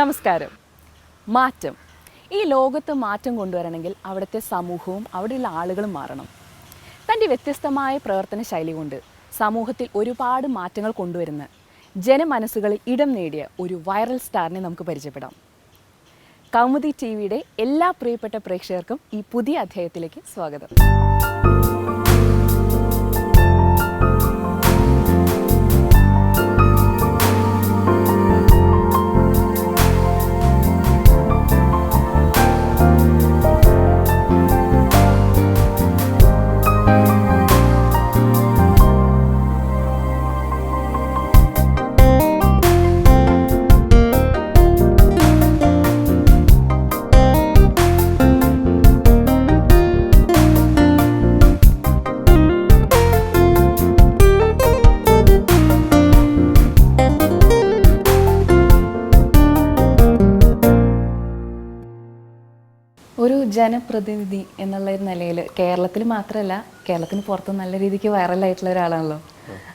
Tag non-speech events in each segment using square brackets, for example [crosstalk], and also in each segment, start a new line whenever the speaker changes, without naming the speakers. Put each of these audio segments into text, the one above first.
നമസ്കാരം. മാറ്റം. ഈ ലോകത്ത് മാറ്റം കൊണ്ടുവരണമെങ്കിൽ അവിടുത്തെ സമൂഹവും അവിടെയുള്ള ആളുകളും മാറണം. തന്റെ വ്യത്യസ്തമായ പ്രവർത്തന ശൈലി കൊണ്ട് സമൂഹത്തിൽ ഒരുപാട് മാറ്റങ്ങൾ കൊണ്ടുവരുന്ന ജനമനസ്സുകളിൽ ഇടം നേടിയ ഒരു വൈറൽ സ്റ്റാറിനെ നമുക്ക് പരിചയപ്പെടാം. കൗമുദി ടി വിയുടെ എല്ലാ പ്രിയപ്പെട്ട പ്രേക്ഷകർക്കും ഈ പുതിയ അധ്യായത്തിലേക്ക് സ്വാഗതം. ഒരു ജനപ്രതിനിധി എന്നുള്ള ഒരു നിലയിൽ കേരളത്തിൽ മാത്രമല്ല കേരളത്തിന് പുറത്ത് നല്ല രീതിക്ക് വൈറലായിട്ടുള്ള ഒരാളാണല്ലോ.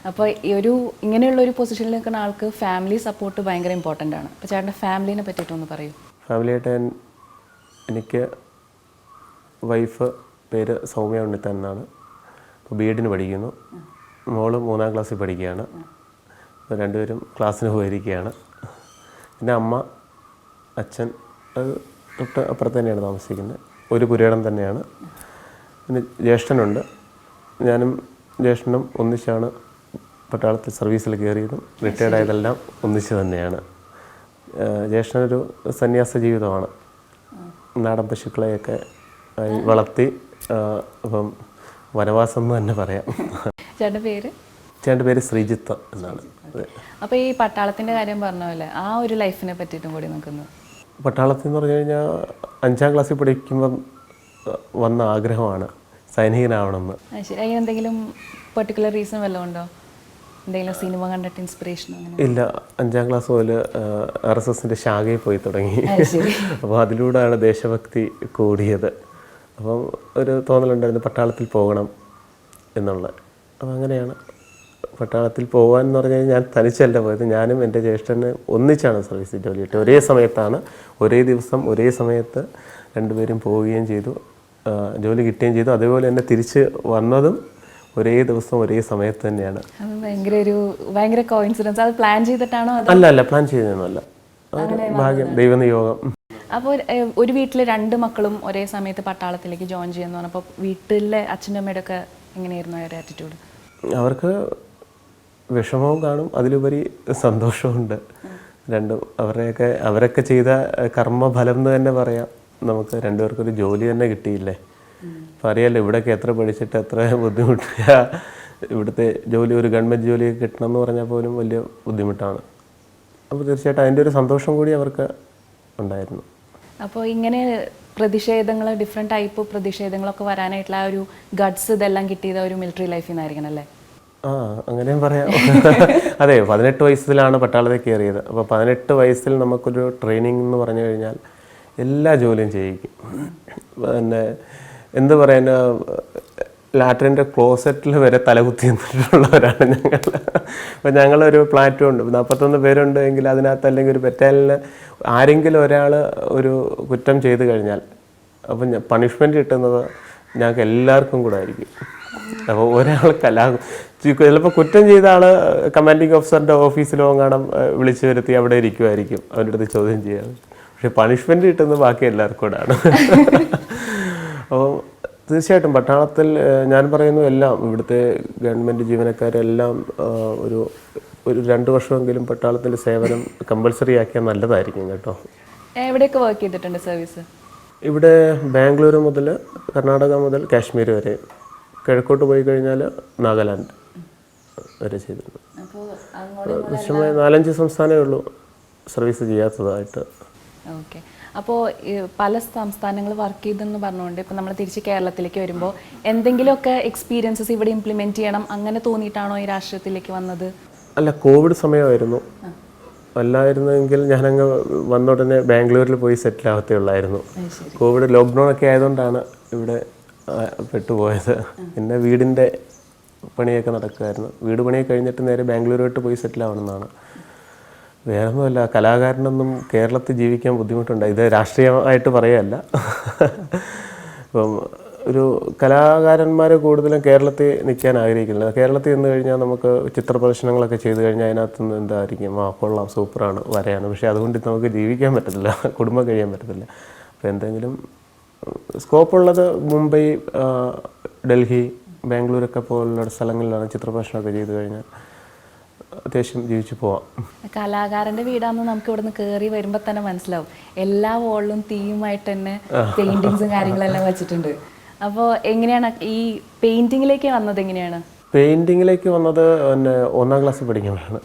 അപ്പോൾ ഈ ഒരു ഇങ്ങനെയുള്ള ഒരു പൊസിഷനിൽ നിൽക്കുന്ന ആൾക്ക് ഫാമിലി സപ്പോർട്ട് ഭയങ്കര ഇമ്പോർട്ടന്റ് ആണ്. അപ്പോൾ ചേട്ടന്റെ ഫാമിലിനെ പറ്റിയിട്ടൊന്ന് പറയൂ.
ഫാമിലിയായിട്ട് ഞാൻ എനിക്ക് വൈഫ് പേര് സൗമ്യ ഉണ്ണിത്തൻ എന്നാണ്. ഇപ്പോൾ ബി എഡിന് പഠിക്കുന്നു. മോൾ മൂന്നാം ക്ലാസ്സിൽ പഠിക്കുകയാണ്. രണ്ടുപേരും ക്ലാസ്സിന് പോയിരിക്കുകയാണ്. പിന്നെ അമ്മ അച്ഛൻ തൊട്ട് അപ്പുറത്ത് തന്നെയാണ് താമസിക്കുന്നത്. ഒരു പുരയിടം തന്നെയാണ്. പിന്നെ ജ്യേഷ്ഠനുണ്ട്. ഞാനും ജ്യേഷ്ഠനും ഒന്നിച്ചാണ് പട്ടാളത്തിൽ സർവീസിൽ കയറിയതും റിട്ടയർഡ് ആയതെല്ലാം ഒന്നിച്ച് തന്നെയാണ്. ജ്യേഷ്ഠനൊരു സന്യാസ ജീവിതമാണ്. നാടൻ പശുക്കളെയൊക്കെ വളർത്തി അപ്പം വനവാസം എന്ന് തന്നെ പറയാം.
ചേട്ടന്റെ പേര്?
ചേട്ടന്റെ പേര് ശ്രീജിത്ത് എന്നാണ്.
അപ്പോൾ ഈ പട്ടാളത്തിന്റെ കാര്യം പറഞ്ഞ പോലെ ആ ഒരു ലൈഫിനെ പറ്റിയിട്ടും കൂടി നമുക്കൊന്ന്
പട്ടാളത്തിൽ എന്ന് പറഞ്ഞു കഴിഞ്ഞാൽ അഞ്ചാം ക്ലാസ്സിൽ പഠിക്കുമ്പം വന്ന ആഗ്രഹമാണ് സൈനികനാവണമെന്ന്.
അതിന് എന്തെങ്കിലും പെർട്ടിക്കുലർ റീസൺ വല്ലതും ഉണ്ടോ? എന്തെങ്കിലും സിനിമ കണ്ടിട്ട് ഇൻസ്പിറേഷൻ
ഇല്ല. അഞ്ചാം ക്ലാസ് മുതൽ ആർ എസ് എസിന്റെ ശാഖയിൽ പോയി തുടങ്ങി. [laughs] അപ്പോൾ അതിലൂടെയാണ് ദേശഭക്തി കൂടിയത്. അപ്പം ഒരു തോന്നലുണ്ടായിരുന്നു പട്ടാളത്തിൽ പോകണം എന്നുള്ള. അപ്പം അങ്ങനെയാണ്. പട്ടാളത്തിൽ പോകാൻ എന്ന് പറഞ്ഞു കഴിഞ്ഞാൽ ഞാൻ തനിച്ചല്ല പോയത്. ഞാനും എന്റെ ജ്യേഷ്ഠന് ഒന്നിച്ചാണ് സർവീസിൽ ജോലി കിട്ടിയത്. ഒരേ സമയത്താണ് ഒരേ ദിവസം ഒരേ സമയത്ത് രണ്ടുപേരും പോവുകയും ചെയ്തു. ജോലി കിട്ടുകയും ചെയ്തു. അതേപോലെ തന്നെ തിരിച്ച് വന്നതും ഒരേ ദിവസം ഒരേ സമയത്ത് തന്നെയാണ്.
അത് ഭയങ്കര ഒരു ഭയങ്കര കോയിൻസിഡൻസ് അത് പ്ലാൻ ചെയ്തിട്ടാണോ അത്?
അല്ല അല്ല പ്ലാൻ ചെയ്തതൊന്നുമല്ല. ഭാഗ്യം ദൈവനിയോഗം.
അപ്പോൾ ഒരു വീട്ടിൽ രണ്ട് മക്കളും ഒരേ സമയത്ത് പട്ടാളത്തിലേക്ക് ജോയിൻ ചെയ്യുന്നു അപ്പോൾ വീട്ടിലെ അച്ഛനും അമ്മയുടെ ഒക്കെ എങ്ങനെയായിരുന്നു അവരുടെ ആറ്റിറ്റ്യൂഡ്
അവർക്ക് വിഷമവും കാണും. അതിലുപരി സന്തോഷമുണ്ട് രണ്ടും അവരെയൊക്കെ അവരൊക്കെ ചെയ്ത കർമ്മഫലം എന്ന് തന്നെ പറയാം. നമുക്ക് രണ്ടുപേർക്കൊരു ജോലി തന്നെ കിട്ടിയില്ലേ? അപ്പം അറിയാലോ ഇവിടെയൊക്കെ എത്ര പഠിച്ചിട്ട് എത്ര ബുദ്ധിമുട്ടാ ഇവിടുത്തെ ജോലി ഒരു ഗവൺമെന്റ് ജോലി കിട്ടണം എന്ന് പറഞ്ഞാൽ പോലും വലിയ ബുദ്ധിമുട്ടാണ്. അപ്പോൾ തീർച്ചയായിട്ടും അതിന്റെ ഒരു സന്തോഷം കൂടി അവർക്ക് ഉണ്ടായിരുന്നു.
അപ്പോൾ ഇങ്ങനെ പ്രതിഷേധങ്ങൾ ഡിഫറെന്റ് ടൈപ്പ് പ്രതിഷേധങ്ങളൊക്കെ വരാനായിട്ടുള്ള ആ ഒരു ഗഡ്സ് ഇതെല്ലാം കിട്ടിയത് ഒരു മിലിറ്ററി ലൈഫിൽ നിന്നായിരിക്കണം അല്ലേ?
ആ അങ്ങനെയും പറയാം. [laughs] അതെ പതിനെട്ട് വയസ്സിലാണ് പട്ടാളത്തിൽ കയറിയത്. അപ്പോൾ പതിനെട്ട് വയസ്സിൽ നമുക്കൊരു ട്രെയിനിങ് എന്ന് പറഞ്ഞു കഴിഞ്ഞാൽ എല്ലാ ജോലിയും ചെയ്യിക്കും. പിന്നെ എന്ത് പറയുന്ന ലാറ്ററിന്റെ ക്ലോസറ്റിൽ വരെ തലകുത്തി നിന്നിട്ടുള്ളവരാണ് ഞങ്ങൾ. അപ്പോൾ ഞങ്ങളൊരു പ്ലാറ്റും ഉണ്ട്. നാൽപ്പത്തൊന്ന് പേരുണ്ട് എങ്കിൽ അതിനകത്ത് അല്ലെങ്കിൽ ഒരു പെറ്റാലിന് ആരെങ്കിലും ഒരാൾ ഒരു കുറ്റം ചെയ്ത് കഴിഞ്ഞാൽ അപ്പം പണിഷ്മെന്റ് കിട്ടുന്നത് ഞങ്ങൾക്ക് എല്ലാവർക്കും കൂടെ ആയിരിക്കും. അപ്പോൾ ഒരാൾ കലാ ചിലപ്പോൾ കുറ്റം ചെയ്ത ആൾ കമാൻഡിങ് ഓഫീസറിന്റെ ഓഫീസിലോ കാണാൻ വിളിച്ചു വരുത്തി അവിടെ ഇരിക്കുമായിരിക്കും അവന്റെ അടുത്ത് ചോദ്യം ചെയ്യാൻ പക്ഷെ പണിഷ്മെന്റ് കിട്ടുന്നത് ബാക്കി എല്ലാവർക്കും ആണ്. [laughs] അപ്പോൾ തീർച്ചയായിട്ടും പട്ടാളത്തിൽ ഞാൻ പറയുന്നു എല്ലാം ഇവിടുത്തെ ഗവൺമെന്റ് ജീവനക്കാരെല്ലാം ഒരു ഒരു രണ്ട് വർഷമെങ്കിലും പട്ടാളത്തിന്റെ സേവനം കമ്പൽസറി ആക്കിയാൽ നല്ലതായിരിക്കും കേട്ടോ.
എവിടെയൊക്കെ വർക്ക് ചെയ്തിട്ടുണ്ട് സർവീസ്
ഇവിടെ ബാംഗ്ലൂർ മുതൽ കർണാടക മുതൽ കാശ്മീർ വരെ. കിഴക്കോട്ട് പോയി കഴിഞ്ഞാൽ നാഗാലാൻഡ്. വരെ ചെയ്തിട്ടുണ്ട്
അങ്ങോട്ട്
വിഷമമായ നാലഞ്ച് സംസ്ഥാനമേ ഉള്ളൂ സർവീസ് ചെയ്യാത്തതായിട്ട്.
ഓക്കെ. അപ്പോൾ പല സംസ്ഥാനങ്ങൾ വർക്ക് ചെയ്തെന്ന് പറഞ്ഞുകൊണ്ട് ഇപ്പോൾ നമ്മൾ തിരിച്ച് കേരളത്തിലേക്ക് വരുമ്പോൾ എന്തെങ്കിലുമൊക്കെ എക്സ്പീരിയൻസസ് ഇവിടെ ഇംപ്ലിമെന്റ് ചെയ്യണം അങ്ങനെ തോന്നിയിട്ടാണോ ഈ രാഷ്ട്രീയത്തിലേക്ക് വന്നത്?
അല്ല കോവിഡ് സമയമായിരുന്നു. അല്ലായിരുന്നെങ്കിൽ ഞാനങ്ങ് വന്ന ഉടനെ ബാംഗ്ലൂരിൽ പോയി സെറ്റിൽ ആവത്തേ ഉള്ളായിരുന്നു. കോവിഡ് ലോക്ക്ഡൗൺ ഒക്കെ ആയതുകൊണ്ടാണ് ഇവിടെ പെട്ടുപോയത്. പിന്നെ വീടിന്റെ പണിയൊക്കെ നടക്കുമായിരുന്നു. വീട് പണി കഴിഞ്ഞിട്ട് നേരെ ബാംഗ്ലൂരോട്ട് പോയി സെറ്റിൽ ആവണമെന്നാണ്. വേറെ ഒന്നുമല്ല കലാകാരനൊന്നും കേരളത്തിൽ ജീവിക്കാൻ ബുദ്ധിമുട്ടുണ്ട് ഇത് രാഷ്ട്രീയമായിട്ട് പറയല്ല ഇപ്പം ഒരു കലാകാരന്മാർ കൂടുതലും കേരളത്തിൽ നിൽക്കാൻ ആഗ്രഹിക്കുന്നില്ല. കേരളത്തിൽ നിന്ന് കഴിഞ്ഞാൽ നമുക്ക് ചിത്ര പ്രദർശനങ്ങളൊക്കെ ചെയ്തു കഴിഞ്ഞാൽ അതിനകത്ത് നിന്ന് എന്തായിരിക്കും? ആ കൊള്ളാം സൂപ്പറാണ് വരയാണ്. പക്ഷേ അതുകൊണ്ട് നമുക്ക് ജീവിക്കാൻ പറ്റത്തില്ല കുടുംബം കഴിയാൻ പറ്റത്തില്ല. അപ്പോൾ എന്തെങ്കിലും സ്കോപ്പുള്ളത് മുംബൈ ഡൽഹി ബാംഗ്ലൂരൊക്കെ പോലുള്ള സ്ഥലങ്ങളിലാണ് ചിത്രപ്രദർശനമൊക്കെ ചെയ്തു കഴിഞ്ഞാൽ അത്യാവശ്യം ജീവിച്ചു പോവാം.
കലാകാരന്റെ വീടാന്ന് നമുക്ക് ഇവിടുന്ന് കയറി വരുമ്പോ തന്നെ മനസ്സിലാവും. എല്ലാ വോളിലും തീയുമായിട്ട് തന്നെ പെയിന്റിങ്സും കാര്യങ്ങളെല്ലാം വെച്ചിട്ടുണ്ട്. അപ്പോൾ എങ്ങനെയാണ് ഈ പെയിന്റിങ്ങിലേക്ക് വന്നത് എങ്ങനെയാണ്?
പെയിന്റിങ്ങിലേക്ക് വന്നത് പിന്നെ ഒന്നാം ക്ലാസ്സിൽ പഠിക്കുമ്പോഴാണ്.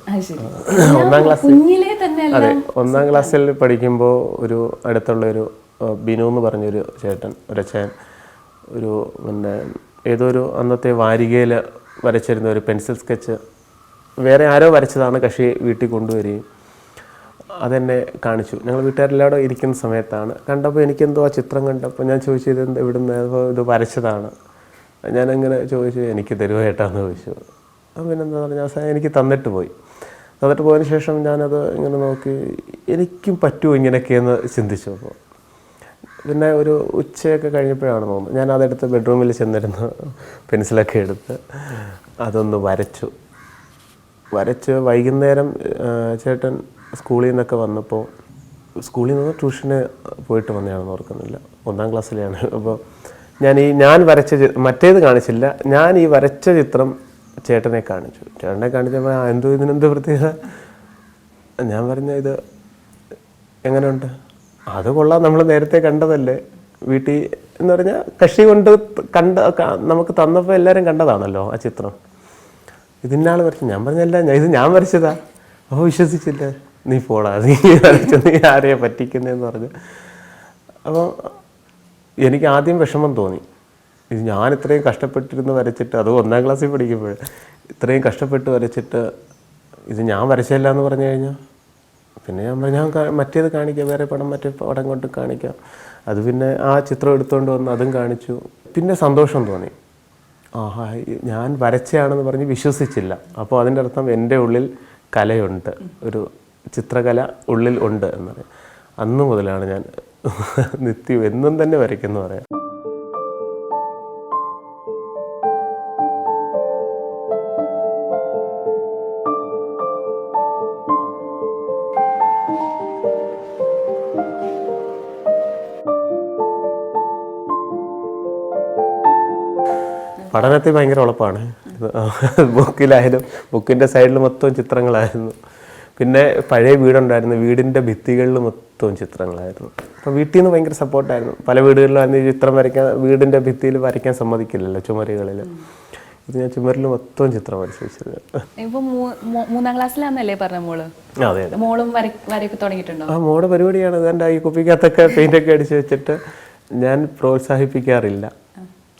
ഒന്നാം ക്ലാസ്
കുഞ്ഞിലേ തന്നെ
അതെ ഒന്നാം ക്ലാസ്സിൽ പഠിക്കുമ്പോൾ ഒരു അടുത്തുള്ള ഒരു ബിനു എന്ന് പറഞ്ഞൊരു ചേട്ടൻ ഒരു അച്ഛൻ ഒരു പിന്നെ ഏതോ ഒരു അന്നത്തെ വാരികയിൽ വരച്ചിരുന്ന ഒരു പെൻസിൽ സ്കെച്ച് വേറെ ആരോ വരച്ചതാണ് കക്ഷി വീട്ടിൽ കൊണ്ടുവരികയും അതെന്നെ കാണിച്ചു. ഞങ്ങൾ വീട്ടുകാരെല്ലാവരും ഇരിക്കുന്ന സമയത്താണ്. കണ്ടപ്പോൾ എനിക്കെന്തോ ആ ചിത്രം കണ്ടപ്പോൾ ഞാൻ ചോദിച്ചു ഇത് ഇവിടുന്ന് ഇത് വരച്ചതാണ്. ഞാനങ്ങനെ ചോദിച്ചു എനിക്ക് തരുമോ ഏട്ടാന്ന്? ചോദിച്ചു. പിന്നെന്താ പറഞ്ഞാൽ അവസാനം എനിക്ക് തന്നിട്ട് പോയി. തന്നിട്ട് പോയതിന് ശേഷം ഞാനത് ഇങ്ങനെ നോക്കി എനിക്കും പറ്റുമോ ഇങ്ങനെയൊക്കെയെന്ന് ചിന്തിച്ചു. അപ്പോൾ പിന്നെ ഒരു ഉച്ചയൊക്കെ കഴിഞ്ഞപ്പോഴാണ് തോന്നുന്നത്. ഞാൻ അതെടുത്ത് ബെഡ്റൂമിൽ ചെന്നിരുന്ന് പെൻസിലൊക്കെ എടുത്ത് അതൊന്ന് വരച്ചു. വരച്ച് വൈകുന്നേരം ചേട്ടൻ സ്കൂളിൽ നിന്നൊക്കെ വന്നപ്പോൾ സ്കൂളിൽ നിന്ന് ട്യൂഷന് പോയിട്ട് വന്നതാണെന്ന് ഓർക്കുന്നില്ല. ഒന്നാം ക്ലാസ്സിലെയാണ് അപ്പോൾ ഞാൻ ഈ ഞാൻ വരച്ച മറ്റേത് കാണിച്ചില്ല. ഞാൻ ഈ വരച്ച ചിത്രം ചേട്ടനെ കാണിച്ചു. ചേട്ടനെ കാണിച്ചപ്പോൾ "ആ, എന്തോ ഇതിനെന്ത് പ്രത്യേകത? ഞാൻ പറഞ്ഞ ഇത് എങ്ങനെയുണ്ട്? അത് കൊള്ളാം നമ്മൾ നേരത്തെ കണ്ടതല്ലേ? വീട്ടിൽ എന്ന് പറഞ്ഞാൽ കക്ഷി കൊണ്ട് കണ്ട നമുക്ക് തന്നപ്പോൾ എല്ലാവരും കണ്ടതാണല്ലോ ആ ചിത്രം. ഇതിന്നാൾ വരച്ചു ഞാൻ പറഞ്ഞല്ല ഞാൻ ഇത് ഞാൻ വരച്ചതാ. അപ്പോൾ വിശ്വസിച്ചില്ല? നീ പോടാ നീ വരച്ച നീ ആരെയാ പറ്റിക്കുന്നതെന്ന് പറഞ്ഞു. അപ്പോൾ എനിക്ക് ആദ്യം വിഷമം തോന്നി. ഇത് ഞാൻ ഇത്രയും കഷ്ടപ്പെട്ടിരുന്ന് വരച്ചിട്ട് അത് ഒന്നാം ക്ലാസ്സിൽ പഠിക്കുമ്പോൾ ഇത്രയും കഷ്ടപ്പെട്ട് വരച്ചിട്ട് ഇത് ഞാൻ വരച്ചല്ല എന്ന് പറഞ്ഞു കഴിഞ്ഞാൽ പിന്നെ ഞാൻ ഞാൻ മറ്റേത് കാണിക്കാം വേറെ പടം മറ്റേ പടം കൊണ്ട് കാണിക്കാം. അത് പിന്നെ ആ ചിത്രം എടുത്തുകൊണ്ട് വന്ന് അതും കാണിച്ചു. പിന്നെ സന്തോഷം തോന്നി. ആഹാ ഞാൻ വരച്ചയാണെന്ന് പറഞ്ഞ് വിശ്വസിച്ചില്ല. അപ്പോൾ അതിന്റെ അർത്ഥം എന്റെ ഉള്ളിൽ കലയുണ്ട്. ഒരു ചിത്രകല ഉള്ളിൽ ഉണ്ട് എന്ന് പറയും. അന്ന് മുതലാണ് ഞാൻ നിത്യം എന്നും തന്നെ വരയ്ക്കുന്നു പറയാം. പഠനത്തിൽ ഭയങ്കര ഉളപ്പാണ്. ബുക്കിലായാലും ബുക്കിന്റെ സൈഡിൽ മൊത്തം ചിത്രങ്ങളായിരുന്നു. പിന്നെ പഴയ വീടുണ്ടായിരുന്നു. വീടിന്റെ ഭിത്തികളിൽ മൊത്തം ചിത്രങ്ങളായിരുന്നു. അപ്പോൾ വീട്ടിൽ നിന്ന് ഭയങ്കര സപ്പോർട്ടായിരുന്നു. പല വീടുകളിലും ഈ ചിത്രം വരയ്ക്കാൻ വീടിന്റെ ഭിത്തിയിൽ വരയ്ക്കാൻ സമ്മതിക്കില്ലല്ലോ ചുമരുകളിൽ ഇത് ഞാൻ ചുമരിൽ മൊത്തം ചിത്രം വരച്ചു വെച്ചത്.
മൂന്നാം ക്ലാസ്സിലാന്നല്ലേ പറഞ്ഞ മോൾ?
അതെ
മോളും വരയൊക്കെ തുടങ്ങിയിട്ടുണ്ടോ?
ആ മോടെ പരിപാടിയാണ്. ഇതെന്റെ ഈ കുപ്പിക്കകത്തൊക്കെ പെയിന്റൊക്കെ അടിച്ച് വെച്ചിട്ട് ഞാൻ പ്രോത്സാഹിപ്പിക്കാറില്ല.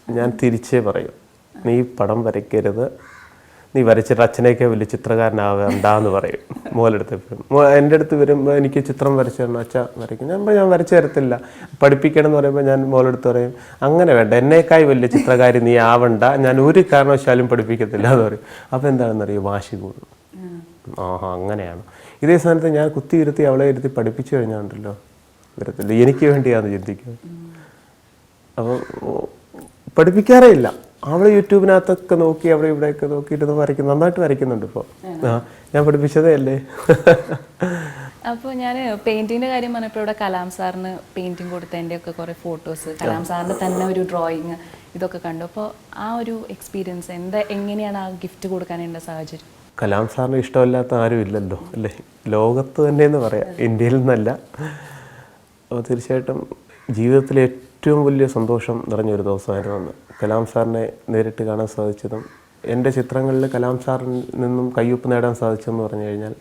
ഞാൻ തിരിച്ചേ പറയും. നീ പടം വരയ്ക്കരുത്. നീ വരച്ചിട്ട് അച്ഛനെയൊക്കെ വലിയ ചിത്രകാരനാവണ്ടെന്ന് പറയും. മോലെടുത്ത് എന്റെ അടുത്ത് വരുമ്പോൾ എനിക്ക് ചിത്രം വരച്ചു തരണം അച്ഛ വരയ്ക്കും. ഞാൻ ഞാൻ വരച്ചു തരത്തില്ല. പഠിപ്പിക്കണം എന്ന് പറയുമ്പോൾ ഞാൻ മോലെടുത്ത് പറയും അങ്ങനെ വേണ്ട എന്നേക്കായി വലിയ ചിത്രകാരി നീ ആവണ്ട. ഞാൻ ഒരു കാരണവശാലും പഠിപ്പിക്കത്തില്ല എന്ന് പറയും. അപ്പോൾ എന്താണെന്നറിയോ വാശി കൂടും. ആഹാ അങ്ങനെയാണ്. ഇതേ സ്ഥാനത്ത് ഞാൻ കുത്തി ഇരുത്തി അവളെ ഇരുത്തി പഠിപ്പിച്ചു കഴിഞ്ഞാണ്ടല്ലോ. വരത്തില്ല. എനിക്ക് വേണ്ടിയാണ് ചിന്തിക്കുക അപ്പോൾ പഠിപ്പിക്കാറേ ഇല്ല. അവൾ യൂട്യൂബിനകത്തൊക്കെ നോക്കി അവിടെ ഇവിടെയൊക്കെ നോക്കിയിട്ട് വരയ്ക്കും നന്നായിട്ട് വരയ്ക്കുന്നുണ്ട് ഇപ്പോൾ ആ ഞാൻ പഠിപ്പിച്ചതേ അല്ലേ?
അപ്പോൾ ഞാൻ പെയിന്റിങ്ങിന്റെ കാര്യം പറഞ്ഞപ്പോൾ ഇവിടെ കലാം സാറിന് പെയിന്റിങ് കൊടുത്തതിന്റെ ഒക്കെ കുറേ ഫോട്ടോസ്. കലാം സാറിന്റെ തന്നെ ഒരു ഡ്രോയിങ് ഇതൊക്കെ കണ്ടു. അപ്പോൾ ആ ഒരു എക്സ്പീരിയൻസ് എന്താ എങ്ങനെയാണ് ആ ഗിഫ്റ്റ് കൊടുക്കാനുള്ള സാഹചര്യം?
കലാം സാറിന് ഇഷ്ടമില്ലാത്ത ആരും ഇല്ലല്ലോ അല്ലേ? ലോകത്ത് തന്നെ എന്ന് പറയാം ഇന്ത്യയിൽ നിന്നല്ല. അപ്പോൾ തീർച്ചയായിട്ടും ജീവിതത്തിലെ ഏറ്റവും വലിയ സന്തോഷം നിറഞ്ഞൊരു ദിവസമായിരുന്നു അന്ന്. കലാം സാറിനെ നേരിട്ട് കാണാൻ സാധിച്ചതും എന്റെ ചിത്രങ്ങളിൽ കലാം സാറിൽ നിന്നും കയ്യൊപ്പ് നേടാൻ സാധിച്ചെന്ന് പറഞ്ഞു കഴിഞ്ഞാൽ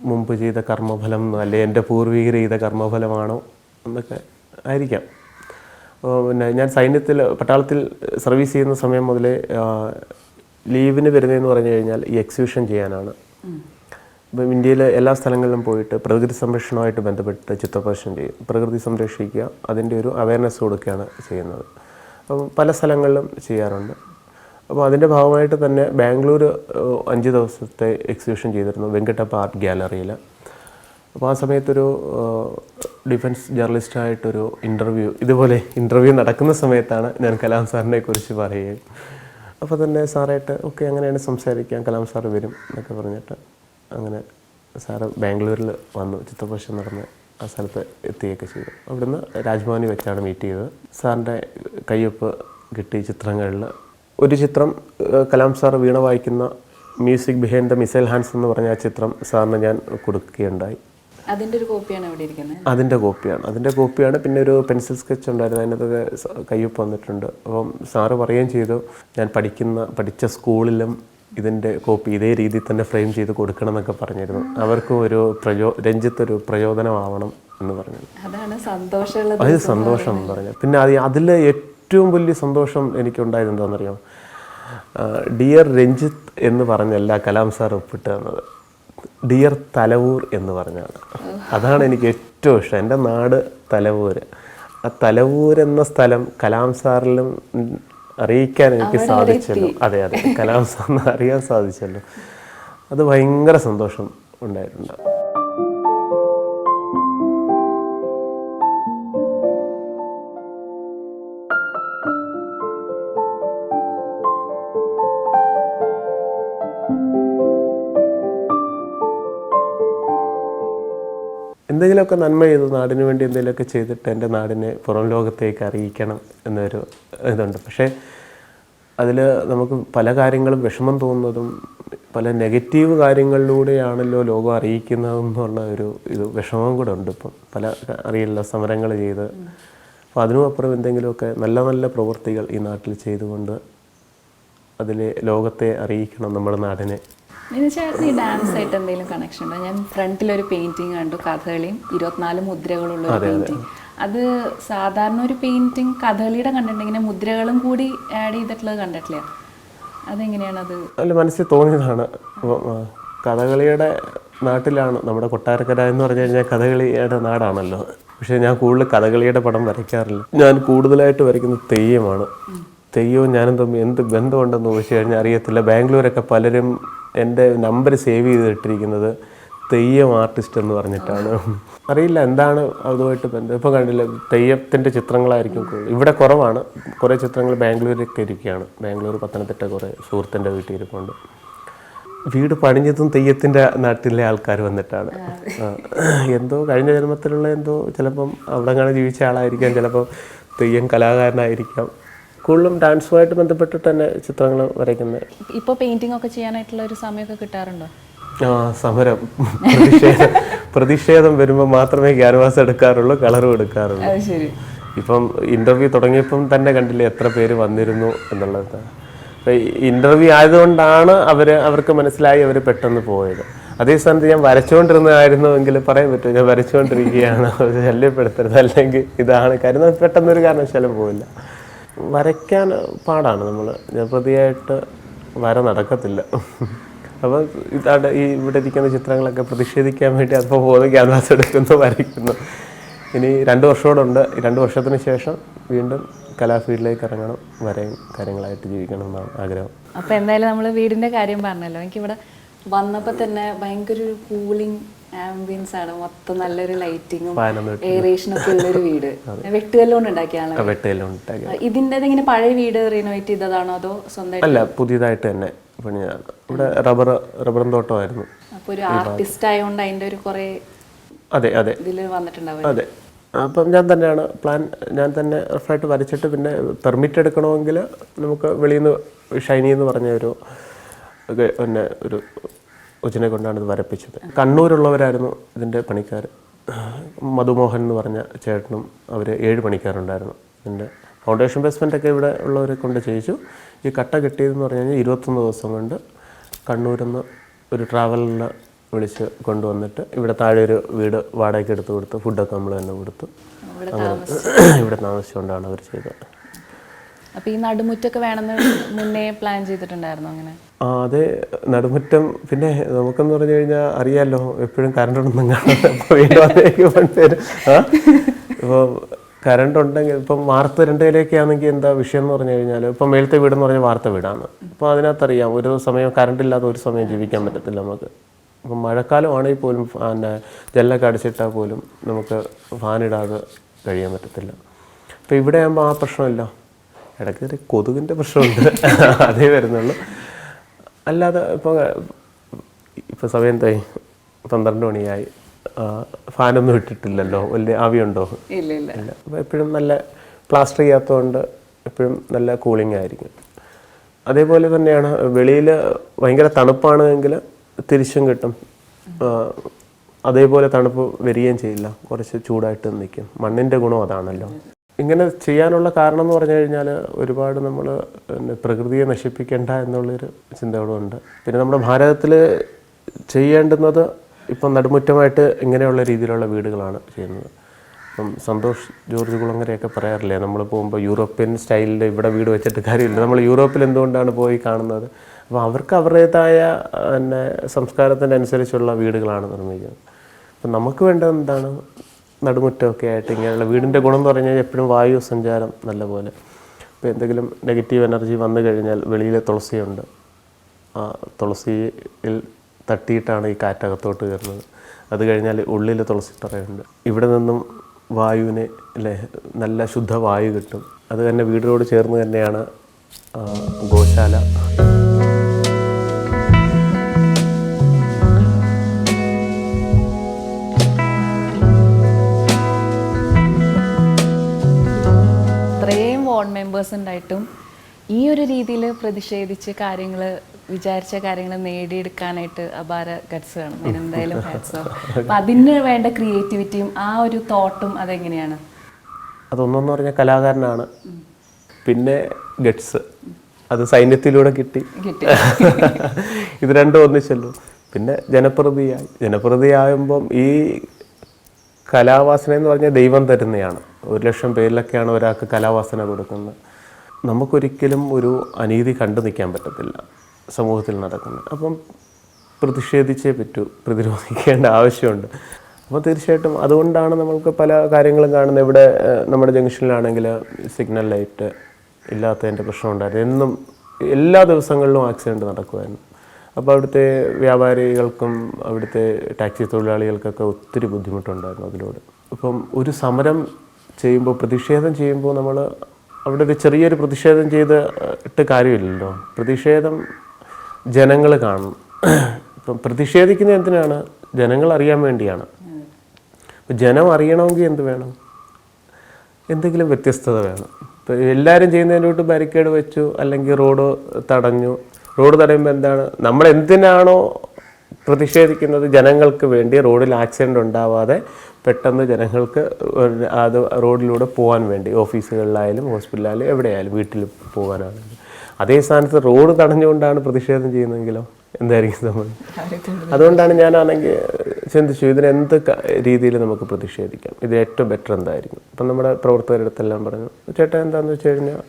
മുമ്പ് ചെയ്ത കർമ്മഫലം അല്ലെ എന്റെ പൂർവികർ ചെയ്ത കർമ്മഫലമാണോ എന്നൊക്കെ ആയിരിക്കാം. പിന്നെ ഞാൻ സൈന്യത്തിൽ പട്ടാളത്തിൽ സർവീസ് ചെയ്യുന്ന സമയം മുതലേ ലീവിന് വരുന്നതെന്ന് പറഞ്ഞു കഴിഞ്ഞാൽ ഈ എക്സിബിഷൻ ചെയ്യാനാണ്. ഇപ്പം ഇന്ത്യയിലെ എല്ലാ സ്ഥലങ്ങളിലും പോയിട്ട് പ്രകൃതി സംരക്ഷണവുമായിട്ട് ബന്ധപ്പെട്ട് ചിത്രപ്രദർശനം ചെയ്യും. പ്രകൃതി സംരക്ഷിക്കുക അതിന്റെ ഒരു അവയർനെസ് കൊടുക്കുകയാണ് ചെയ്യുന്നത്. പല സ്ഥലങ്ങളിലും ചെയ്യാറുണ്ട്. അപ്പോൾ അതിന്റെ ഭാഗമായിട്ട് തന്നെ ബാംഗ്ലൂർ അഞ്ച് ദിവസത്തെ എക്സിബിഷൻ ചെയ്തിരുന്നു വെങ്കട്ടപ്പ ആർട്ട് ഗ്യാലറിയിൽ അപ്പോൾ ആ സമയത്തൊരു ഡിഫൻസ് ജേർണലിസ്റ്റായിട്ടൊരു ഇന്റർവ്യൂ ഇതുപോലെ ഇന്റർവ്യൂ നടക്കുന്ന സമയത്താണ് ഞാൻ കലാം സാറിനെ കുറിച്ച് പറയുകയും. അപ്പോൾ തന്നെ സാറായിട്ട് ഓക്കെ അങ്ങനെയാണ് സംസാരിക്കാം കലാം സാർ വരും എന്നൊക്കെ പറഞ്ഞിട്ട് അങ്ങനെ സാറ് ബാംഗ്ലൂരിൽ വന്നു ചിത്രപക്ഷം നടന്ന്. ആ സ്ഥലത്ത് എത്തുകയൊക്കെ ചെയ്തു. അവിടുന്ന് രാജ്ഭവനിൽ വെച്ചാണ് മീറ്റ് ചെയ്തത്. സാറിന്റെ കയ്യൊപ്പ് കിട്ടി ചിത്രങ്ങളിൽ ഒരു ചിത്രം കലാം സാർ വീണ വായിക്കുന്ന music behind the missile hands എന്ന് പറഞ്ഞ ആ ചിത്രം സാറിന് ഞാൻ കൊടുക്കുകയുണ്ടായി.
അതിന്റെ ഒരു കോപ്പിയാണ് അവിടെ ഇരിക്കുന്നത്?
അതിന്റെ കോപ്പിയാണ്. അതിന്റെ കോപ്പിയാണ്. പിന്നെ ഒരു പെൻസിൽ സ്കെച്ച് ഉണ്ടായിരുന്നു. അതിനകത്തൊക്കെ കയ്യൊപ്പ് വന്നിട്ടുണ്ട്. അപ്പം സാറ് പറയുകയും ചെയ്തു ഞാൻ പഠിക്കുന്ന പഠിച്ച സ്കൂളിലും ഇതിന്റെ കോപ്പി ഇതേ രീതിയിൽ തന്നെ ഫ്രെയിം ചെയ്ത് കൊടുക്കണം എന്നൊക്കെ പറഞ്ഞിരുന്നു. അവർക്കും ഒരു പ്രയോ രഞ്ജിത്തൊരു പ്രയോജനമാവണം എന്ന് പറഞ്ഞു
അതാണ് സന്തോഷമുള്ളത്
അത് സന്തോഷം എന്ന് പറഞ്ഞു പിന്നെ അത് അതിൽ ഏറ്റവും വലിയ സന്തോഷം എനിക്കുണ്ടായത് എന്താണെന്നറിയോ? ഡിയർ രഞ്ജിത്ത് എന്ന് പറഞ്ഞല്ല കലാം സാർ ഒപ്പിട്ട് തന്നത്. ഡിയർ തലവൂർ എന്ന് പറഞ്ഞാണ്. അതാണ് എനിക്ക് ഏറ്റവും ഇഷ്ടം. എന്റെ നാട് തലവൂർ ആ തലവൂർ എന്ന സ്ഥലം കലാം സാറിലും അറിയിക്കാൻ എനിക്ക് സാധിച്ചല്ലോ. അതെ അതെ. കലാം സാറിന് അറിയാൻ സാധിച്ചല്ലോ. അത് ഭയങ്കര സന്തോഷം ഉണ്ടായിട്ടുണ്ട്. എന്തെങ്കിലുമൊക്കെ നന്മ ചെയ്ത് നാടിന് വേണ്ടി എന്തെങ്കിലുമൊക്കെ ചെയ്തിട്ട് എന്റെ നാടിനെ പുറം ലോകത്തേക്ക് അറിയിക്കണം എന്നൊരു ഇതുണ്ട്. പക്ഷേ അതിൽ നമുക്ക് പല കാര്യങ്ങളും വിഷമം തോന്നുന്നതും പല നെഗറ്റീവ് കാര്യങ്ങളിലൂടെയാണല്ലോ ലോകം അറിയിക്കുന്നതെന്നുള്ള ഒരു ഇത് വിഷമം കൂടെ ഉണ്ട് ഇപ്പം. പല അറിയില്ല സമരങ്ങൾ ചെയ്ത്. അപ്പോൾ അതിനും അപ്പുറം എന്തെങ്കിലുമൊക്കെ നല്ല നല്ല പ്രവൃത്തികൾ ഈ നാട്ടിൽ ചെയ്തുകൊണ്ട് അതിലെ ലോകത്തെ അറിയിക്കണം നമ്മുടെ നാടിനെ.
ചേട്ടന് ഈ ഡാൻസ് ആയിട്ട് എന്തെങ്കിലും കണക്ഷൻ ഉണ്ടോ? ഞാൻ ഫ്രണ്ടിൽ ഒരു പെയിന്റിങ് കണ്ടു കഥകളിയും. ഇരുപത്തിനാല് മുദ്രകളുള്ള ഒരു പെയിന്റിങ് അത്. സാധാരണ ഒരു പെയിന്റിങ് കഥകളിയുടെ കണ്ടിട്ടുണ്ടെങ്കിൽ മുദ്രകളും കൂടി ആഡ് ചെയ്തിട്ടുള്ളത് കണ്ടിട്ടില്ല. അതെങ്ങനെയാണ് അത്?
അല്ല മനസ്സിൽ തോന്നിയതാണ്. കഥകളിയുടെ നാട്ടിലാണ് നമ്മുടെ കൊട്ടാരക്കര എന്ന് പറഞ്ഞു കഴിഞ്ഞാൽ കഥകളിയുടെ നാടാണല്ലോ. പക്ഷേ ഞാൻ കൂടുതൽ കഥകളിയുടെ പടം വരയ്ക്കാറില്ല. ഞാൻ കൂടുതലായിട്ട് വരയ്ക്കുന്നത് തെയ്യമാണ്. തെയ്യവും ഞാനും തമ്മിൽ എന്ത് ബന്ധമുണ്ടെന്ന് ചോദിച്ചു കഴിഞ്ഞാൽ അറിയത്തില്ല. ബാംഗ്ലൂരൊക്കെ പലരും എന്റെ നമ്പർ സേവ് ചെയ്തിട്ടിരിക്കുന്നത് തെയ്യം ആർട്ടിസ്റ്റ് എന്ന് പറഞ്ഞിട്ടാണ്. അറിയില്ല എന്താണ് അതുമായിട്ട് ബന്ധം. ഇപ്പം കണ്ടില്ല തെയ്യത്തിന്റെ ചിത്രങ്ങളായിരിക്കും ഇവിടെ കുറവാണ്. കുറേ ചിത്രങ്ങൾ ബാംഗ്ലൂരൊക്കെ ഇരിക്കുകയാണ്. ബാംഗ്ലൂർ പത്തനംതിട്ട കുറേ സുഹൃത്തിന്റെ വീട്ടിൽ ഇരിപ്പുണ്ട്. വീട് പണിഞ്ഞതും തെയ്യത്തിന്റെ നാട്ടിലെ ആൾക്കാർ വന്നിട്ടാണ്. എന്തോ കഴിഞ്ഞ ജന്മത്തിലുള്ള എന്തോ ചിലപ്പം അവിടെ ജീവിച്ച ആളായിരിക്കാം. ചിലപ്പം തെയ്യം കലാകാരനായിരിക്കാം. കൂടുതലും ഡാൻസുമായിട്ട് ബന്ധപ്പെട്ടിട്ട് തന്നെ ചിത്രങ്ങൾ വരയ്ക്കുന്നത്
ഇപ്പോൾ പെയിന്റിംഗ് ഒക്കെ ചെയ്യാനായിട്ടുള്ള ഒരു സമയമൊക്കെ കിട്ടാറുണ്ടോ?
ആ സമരം. പ്രതിഷേധം. പ്രതിഷേധം വരുമ്പോൾ മാത്രമേ ക്യാൻവാസ് എടുക്കാറുള്ളൂ കളറും എടുക്കാറുള്ളൂ. ഇപ്പം ഇന്റർവ്യൂ തുടങ്ങിയപ്പം തന്നെ കണ്ടില്ലേ എത്ര പേര് വന്നിരുന്നു എന്നുള്ളത്. ഇന്റർവ്യൂ ആയതുകൊണ്ടാണ് അവർ അവർക്ക് മനസ്സിലായി അവർ പെട്ടെന്ന് പോയത്. അതേ സമയത്ത് ഞാൻ വരച്ചുകൊണ്ടിരുന്നതായിരുന്നുവെങ്കിൽ പറയാൻ പറ്റുമോ ഞാൻ വരച്ചുകൊണ്ടിരിക്കുകയാണ് ശല്യപ്പെടുത്തരുത്. അല്ലെങ്കിൽ ഇതാണ് കാര്യം. പെട്ടെന്നൊരു കാരണവശാലും പോയില്ല വരയ്ക്കാൻ പാടാണ് നമ്മൾ. പ്രതിയായിട്ട് വര നടക്കത്തില്ല. അപ്പോൾ ഇതാണ് ഈ ഇവിടെ ഇരിക്കുന്ന ചിത്രങ്ങളൊക്കെ പ്രതിഷേധിക്കാൻ വേണ്ടി അപ്പോൾ പോകുന്ന ക്യാൻവാസ് എടുക്കുന്നു വരയ്ക്കുന്നു. ഇനി രണ്ട് വർഷത്തോടുണ്ട് ഈ രണ്ട് വർഷത്തിന് ശേഷം വീണ്ടും കലാഫീൽഡിലേക്ക് ഇറങ്ങണം. വരയും കാര്യങ്ങളായിട്ട് ജീവിക്കണം എന്നാണ് ആഗ്രഹം.
അപ്പോൾ എന്തായാലും നമ്മൾ വീടിന്റെ കാര്യം പറഞ്ഞല്ലോ. എനിക്കിവിടെ വന്നപ്പോൾ തന്നെ ഭയങ്കര ഒരു കൂളിംഗ് ആംബിയൻസ് ആണ് മൊത്തം നല്ലൊരു ലൈറ്റിങ്ങും എയറേഷനും ഒക്കെ ഉള്ളൊരു വീട്. [laughs] വെട്ടുകല്ലോണ്ട് ഉണ്ടാക്കിയാണ്
വെട്ടുകല്ലോണ്ട്
ഇതിന്റെ ഇങ്ങനെ പഴയ വീട് റിനോവേറ്റ് ചെയ്തതാണോ അതോ സ്വന്തമായിട്ട്?
അല്ല പുതിയതായിട്ട് തന്നെ പണിയാണ്. ഇവിടെ റബ്ബർ റബ്ബറും തോട്ടമായിരുന്നു
അപ്പൊ ഒരു ആർട്ടിസ്റ്റ് ആയതുകൊണ്ട് അതിന്റെ ഒരു കുറെ
അതെ അതെ.
ഇതിൽ വന്നിട്ടുണ്ടാവും
അതെ. അപ്പം ഞാൻ തന്നെയാണ് പ്ലാൻ ഞാൻ തന്നെ റഫായിട്ട് വരച്ചിട്ട് പിന്നെ പെർമിറ്റ് എടുക്കണമെങ്കിൽ നമുക്ക് വെളിയിൽ നിന്ന് ഷൈനി എന്ന് പറഞ്ഞ ഒരു പിന്നെ ഒരു കൊച്ചിനെ കൊണ്ടാണ് ഇത് വരപ്പിച്ചത്. കണ്ണൂരുള്ളവരായിരുന്നു ഇതിന്റെ പണിക്കാർ മധുമോഹൻ എന്ന് പറഞ്ഞ ചേട്ടനും അവർ ഏഴ് പണിക്കാരുണ്ടായിരുന്നു. ഇതിന്റെ ഫൗണ്ടേഷൻ ബേസ്മെന്റ് ഒക്കെ ഇവിടെ ഉള്ളവരെ കൊണ്ട് ചെയ്യിച്ചു. ഈ കട്ട കിട്ടിയതെന്ന് പറഞ്ഞു കഴിഞ്ഞാൽ ഇരുപത്തൊന്ന് ദിവസം കൊണ്ട് കണ്ണൂരിൽ നിന്ന് ഒരു ട്രാവലിൽ വിളിച്ച് കൊണ്ടുവന്നിട്ട് ഇവിടെ താഴെ ഒരു വീട് വാടകയ്ക്ക് എടുത്ത് കൊടുത്ത് ഫുഡൊക്കെ നമ്മൾ തന്നെ കൊടുത്തു അങ്ങനെ ഇവിടെ താമസിച്ചുകൊണ്ടാണ് അവർ ചെയ്തത്.
അപ്പൊ ഈ നടുമുറ്റൊക്കെ വേണമെന്ന് മുന്നേ പ്ലാൻ ചെയ്തിട്ടുണ്ടായിരുന്നു അങ്ങനെ?
ആ അതെ. നടുമുറ്റം പിന്നെ നമുക്കെന്ന് പറഞ്ഞു കഴിഞ്ഞാൽ അറിയാലോ എപ്പോഴും കറണ്ട് അപ്പോൾ കൊണ്ടുവരും ആ? ഇപ്പോൾ കറണ്ട് ഉണ്ടെങ്കിൽ ഇപ്പം വാർത്ത രണ്ടിലേക്ക് ആണെങ്കിൽ എന്താ വിഷയം എന്ന് പറഞ്ഞു കഴിഞ്ഞാൽ ഇപ്പം മേളത്തെ വീടെന്ന് പറഞ്ഞാൽ വാർത്ത വീടാണ്. അപ്പോൾ അതിനകത്തറിയാം ഒരു സമയം കറണ്ട് ഇല്ലാതെ ഒരു സമയം ജീവിക്കാൻ പറ്റത്തില്ല നമുക്ക്. അപ്പം മഴക്കാലമാണെങ്കിൽ പോലും പിന്നെ ജനലൊക്കെ അടച്ചിട്ടാൽ പോലും നമുക്ക് ഫാനിടാതെ കഴിയാൻ പറ്റത്തില്ല. അപ്പോൾ ഇവിടെ ആകുമ്പോൾ ആ പ്രശ്നമില്ല. ഇടയ്ക്ക് ഒരു കൊതുകിന്റെ പ്രശ്നമുണ്ട്. അതേ വരുന്നുള്ളൂ. അല്ലാതെ ഇപ്പോൾ ഇപ്പോൾ സമയം തൈ പന്ത്രണ്ട് മണിയായി. ഫാനൊന്നും ഇട്ടിട്ടില്ലല്ലോ? വലിയ ആവിയുണ്ടോ?
ഇല്ല ഇല്ല.
ഇല്ല. അപ്പോൾ എപ്പോഴും നല്ല പ്ലാസ്റ്റർ ചെയ്യാത്തതുകൊണ്ട് എപ്പോഴും നല്ല കൂളിംഗ് ആയിരിക്കും. അതേപോലെ തന്നെയാണ് വെളിയിൽ ഭയങ്കര തണുപ്പാണെങ്കിൽ തിരിച്ചും കിട്ടും. അതേപോലെ തണുപ്പ് വരികയും ചെയ്യില്ല. കുറച്ച് ചൂടായിട്ട് നിൽക്കും. മണ്ണിന്റെ ഗുണം അതാണല്ലോ. ഇങ്ങനെ ചെയ്യാനുള്ള കാരണം എന്ന് പറഞ്ഞു കഴിഞ്ഞാൽ ഒരുപാട് നമ്മൾ പ്രകൃതിയെ നശിപ്പിക്കേണ്ട എന്നുള്ളൊരു ചിന്തകളുണ്ട്. പിന്നെ നമ്മുടെ ഭാരതത്തിൽ ചെയ്യേണ്ടുന്നത് ഇപ്പം നടുമുറ്റമായിട്ട് ഇങ്ങനെയുള്ള രീതിയിലുള്ള വീടുകളാണ് ചെയ്യുന്നത്. ഇപ്പം സന്തോഷ് ജോർജ് കുളങ്ങരയൊക്കെ പറയാറില്ലേ നമ്മൾ പോകുമ്പോൾ യൂറോപ്യൻ സ്റ്റൈലിൽ ഇവിടെ വീട് വെച്ചിട്ട് കാര്യമില്ല. നമ്മൾ യൂറോപ്പിൽ എന്തുകൊണ്ടാണ് പോയി കാണുന്നത്? അപ്പോൾ അവർക്ക് അവരുടേതായ പിന്നെ സംസ്കാരത്തിനനുസരിച്ചുള്ള വീടുകളാണ് നിർമ്മിക്കുന്നത്. അപ്പം നമുക്ക് വേണ്ടത് എന്താണ്? നടുമുറ്റമൊക്കെ ആയിട്ട് ഇങ്ങനെയുള്ള വീടിന്റെ ഗുണം എന്ന് പറഞ്ഞു കഴിഞ്ഞാൽ എപ്പോഴും വായു സഞ്ചാരം നല്ലപോലെ. ഇപ്പോൾ എന്തെങ്കിലും നെഗറ്റീവ് എനർജി വന്നു കഴിഞ്ഞാൽ വെളിയിൽ തുളസിയുണ്ട്. ആ തുളസിയിൽ തട്ടിയിട്ടാണ് ഈ കാറ്റകത്തോട്ട് കയറുന്നത്. അത് കഴിഞ്ഞാൽ ഉള്ളിൽ തുളസിത്തറയുണ്ട് ഇവിടെ നിന്നും വായുവിന് അല്ലേ നല്ല ശുദ്ധ വായു കിട്ടും. അത് തന്നെ വീടിനോട് ചേർന്ന് തന്നെയാണ് ഗോശാല.
വാർഡ് മെമ്പേഴ്സ് ഉണ്ടായിട്ടും ഈ ഒരു രീതിയിൽ പ്രതിഷേധിച്ച് കാര്യങ്ങൾ വിചാരിച്ച കാര്യങ്ങൾ നേടിയെടുക്കാനായിട്ട് അപാര ഗട്സ് കാണും എന്തായാലും ഹാറ്റ്സ് അപ്പം അതിന് വേണ്ട ക്രിയേറ്റിവിറ്റിയും ആ ഒരു തോട്ടും അതെങ്ങനെയാണ്?
അതൊന്നെന്ന് പറഞ്ഞാൽ കലാകാരനാണ്. പിന്നെ ഗട്സ് അത് സൈന്യത്തിലൂടെ കിട്ടി. [laughs] ഇത് രണ്ടും ഒന്നിച്ചല്ലോ പിന്നെ ജനപ്രതിയായി. ജനപ്രതിയാകുമ്പം ഈ കലാവാസന എന്ന് പറഞ്ഞാൽ ദൈവം തരുന്നതാണ്. ഒരു ലക്ഷം പേരിലൊക്കെയാണ് ഒരാൾക്ക് കലാവാസന കൊടുക്കുന്നത്. നമുക്കൊരിക്കലും ഒരു അനീതി കണ്ടു നിൽക്കാൻ പറ്റത്തില്ല സമൂഹത്തിൽ നടക്കുന്നത്. അപ്പം പ്രതിഷേധിച്ചേ പറ്റൂ പ്രതിരോധിക്കേണ്ട ആവശ്യമുണ്ട്. അപ്പോൾ തീർച്ചയായിട്ടും അതുകൊണ്ടാണ് നമുക്ക് പല കാര്യങ്ങളും കാണുന്നത്. ഇവിടെ നമ്മുടെ ജംഗ്ഷനിലാണെങ്കിൽ സിഗ്നൽ ലൈറ്റ് ഇല്ലാത്തതിന്റെ പ്രശ്നമുണ്ടായിരുന്നു എന്നും എല്ലാ ദിവസങ്ങളിലും ആക്സിഡന്റ് നടക്കുമായിരുന്നു. അപ്പോൾ അവിടുത്തെ വ്യാപാരികൾക്കും അവിടുത്തെ ടാക്സി തൊഴിലാളികൾക്കൊക്കെ ഒത്തിരി ബുദ്ധിമുട്ടുണ്ടായിരുന്നു അതിലൂടെ. അപ്പം ഒരു സമരം ചെയ്യുമ്പോൾ പ്രതിഷേധം ചെയ്യുമ്പോൾ നമ്മൾ അവിടെ ഒരു ചെറിയൊരു പ്രതിഷേധം ചെയ്ത് ഇട്ട് കാര്യമില്ലല്ലോ. പ്രതിഷേധം ജനങ്ങൾ കാണും. ഇപ്പം പ്രതിഷേധിക്കുന്നത് എന്തിനാണ്? ജനങ്ങൾ അറിയാൻ വേണ്ടിയാണ്. ജനം അറിയണമെങ്കിൽ എന്ത് വേണം? എന്തെങ്കിലും വ്യത്യസ്തത വേണം. ഇപ്പം എല്ലാവരും ചെയ്യുന്നതിനോട്ട് ബാരിക്കേഡ് വെച്ചു അല്ലെങ്കിൽ റോഡ് തടഞ്ഞു. റോഡ് തടയുമ്പോൾ എന്താണ്? നമ്മൾ എന്തിനാണോ പ്രതിഷേധിക്കുന്നത്? ജനങ്ങൾക്ക് വേണ്ടി റോഡിൽ ആക്സിഡന്റ് ഉണ്ടാവാതെ പെട്ടെന്ന് ജനങ്ങൾക്ക് അത് റോഡിലൂടെ പോകാൻ വേണ്ടി ഓഫീസുകളിലായാലും ഹോസ്പിറ്റലായാലും എവിടെയായാലും വീട്ടിൽ പോകാനാണെങ്കിലും അതേ സ്ഥാനത്ത് റോഡ് തടഞ്ഞുകൊണ്ടാണ് പ്രതിഷേധം ചെയ്യുന്നതെങ്കിലോ? എന്തായിരിക്കും നമ്മൾ അതുകൊണ്ടാണ് ഞാനാണെങ്കിൽ ചിന്തിച്ചു ഇതിന് എന്ത് രീതിയിൽ നമുക്ക് പ്രതിഷേധിക്കാം? ഇത് ഏറ്റവും ബെറ്റർ എന്തായിരിക്കും? അപ്പം നമ്മുടെ പ്രവർത്തകരുടെ അടുത്തെല്ലാം പറഞ്ഞു ചേട്ടൻ എന്താണെന്ന് വെച്ച് കഴിഞ്ഞാൽ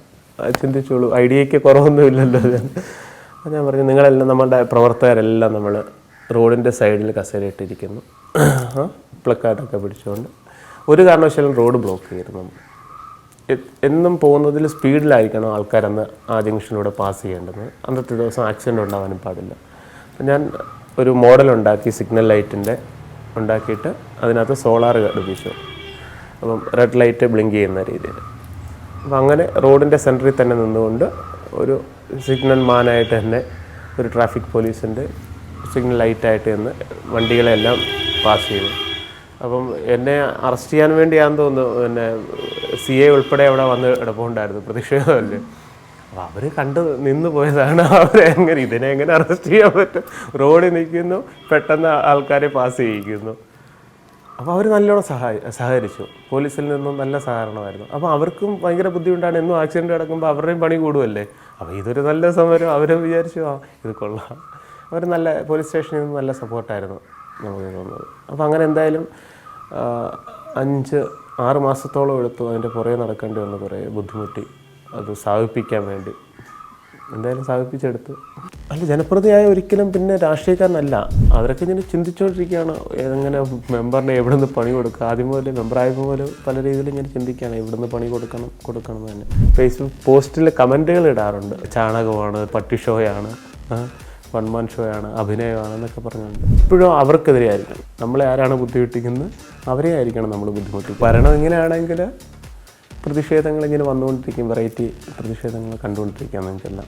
ചിന്തിച്ചോളൂ. ഐഡിയയ്ക്ക് കുറവൊന്നുമില്ലല്ലോ ഇല്ലല്ലോ അപ്പം ഞാൻ പറഞ്ഞു നിങ്ങളെല്ലാം നമ്മളുടെ പ്രവർത്തകരെല്ലാം നമ്മൾ റോഡിന്റെ സൈഡിൽ കസേരയിട്ടിരിക്കുന്നു. പ്ലക്കാർഡൊക്കെ പിടിച്ചുകൊണ്ട് ഒരു കാരണവശാലും റോഡ് ബ്ലോക്ക് ചെയ്യരുത് എന്നും പോകുന്നതിൽ സ്പീഡിലായിരിക്കണം ആൾക്കാരന്ന് ആ ജംഗ്ഷനിലൂടെ പാസ് ചെയ്യേണ്ടത്. അന്നത്തെ ദിവസം ആക്സിഡന്റ് ഉണ്ടാവാനും പാടില്ല. അപ്പം ഞാൻ ഒരു മോഡൽ ഉണ്ടാക്കി സിഗ്നൽ ലൈറ്റിന്റെ ഉണ്ടാക്കിയിട്ട് അതിനകത്ത് സോളാർ ഘടിപ്പിച്ചു അപ്പം റെഡ് ലൈറ്റ് ബ്ലിങ്ക് ചെയ്യുന്ന രീതിയിൽ. അപ്പം അങ്ങനെ റോഡിന്റെ സെന്ററിൽ തന്നെ നിന്നുകൊണ്ട് ഒരു സിഗ്നൽ മാനായിട്ട് തന്നെ ഒരു ട്രാഫിക് പോലീസിന്റെ സിഗ്നൽ ലൈറ്റായിട്ട് നിന്ന് വണ്ടികളെല്ലാം പാസ് ചെയ്തു. അപ്പം എന്നെ അറസ്റ്റ് ചെയ്യാൻ വേണ്ടിയാന്ന് തോന്നുന്നു. പിന്നെ സി എ ഉൾപ്പെടെ അവിടെ വന്ന് എടുപ്പുണ്ടായിരുന്നു പ്രതിഷേധമല്ലേ. അപ്പോൾ അവർ കണ്ട് നിന്ന് പോയതാണ്. [laughs] അവരെ എങ്ങനെ ഇതിനെ എങ്ങനെ അറസ്റ്റ് ചെയ്യാൻ പറ്റും? റോഡിൽ നിൽക്കുന്നു പെട്ടെന്ന് ആൾക്കാരെ പാസ് ചെയ്യിക്കുന്നു. അപ്പോൾ അവർ നല്ലോണം സഹായി സഹകരിച്ചു. പോലീസിൽ നിന്നും നല്ല സഹകരണമായിരുന്നു. അപ്പോൾ അവർക്കും ഭയങ്കര ബുദ്ധിമുട്ടാണ്. എന്നും ആക്സിഡന്റ് കിടക്കുമ്പോൾ അവരുടെയും പണി കൂടുമല്ലേ അപ്പോൾ ഇതൊരു നല്ല സമരം. അവരും വിചാരിച്ചു ആ ഇത് കൊള്ളാം. അവർ നല്ല പോലീസ് സ്റ്റേഷനിൽ നിന്ന് നല്ല സപ്പോർട്ടായിരുന്നു നമുക്ക് തോന്നുന്നത്. അപ്പോൾ അങ്ങനെ എന്തായാലും അഞ്ച് ആറ് മാസത്തോളം എടുത്തു അതിന്റെ പുറകെ നടക്കേണ്ടി വന്നു കുറേ ബുദ്ധിമുട്ടി. അത് സ്ഥാപിപ്പിക്കാൻ വേണ്ടി. എന്തായാലും സ്ഥാപിപ്പിച്ചെടുത്തു അല്ല ജനപ്രതിയായ ഒരിക്കലും പിന്നെ രാഷ്ട്രീയക്കാരനല്ല. അവരൊക്കെ ഇങ്ങനെ ചിന്തിച്ചുകൊണ്ടിരിക്കുകയാണ് എങ്ങനെ മെമ്പറിനെ എവിടെ നിന്ന് പണി കൊടുക്കുക? ആദ്യം മുതൽ മെമ്പറായപ്പോൾ മുതൽ പല രീതിയിൽ ഇങ്ങനെ ചിന്തിക്കുകയാണ്. എവിടെ നിന്ന് പണി കൊടുക്കണം കൊടുക്കണം തന്നെ. ഫേസ്ബുക്ക് പോസ്റ്റിൽ കമന്റുകൾ ഇടാറുണ്ട്. ചാണകമാണ് പട്ടിഷോയാണ്. വൺ മാൻ ഷോ ആണ് അഭിനയമാണ് എന്നൊക്കെ പറഞ്ഞുകൊണ്ട്. ഇപ്പോഴും അവർക്കെതിരെ ആയിരിക്കണം നമ്മളെ ആരാണ് ബുദ്ധിമുട്ടിക്കുന്നത്? അവരെ ആയിരിക്കണം നമ്മൾ ബുദ്ധിമുട്ടി ഭരണം ഇങ്ങനെയാണെങ്കിൽ പ്രതിഷേധങ്ങൾ ഇങ്ങനെ വന്നുകൊണ്ടിരിക്കും. വെറൈറ്റി പ്രതിഷേധങ്ങൾ കണ്ടുകൊണ്ടിരിക്കാം നമുക്കെല്ലാം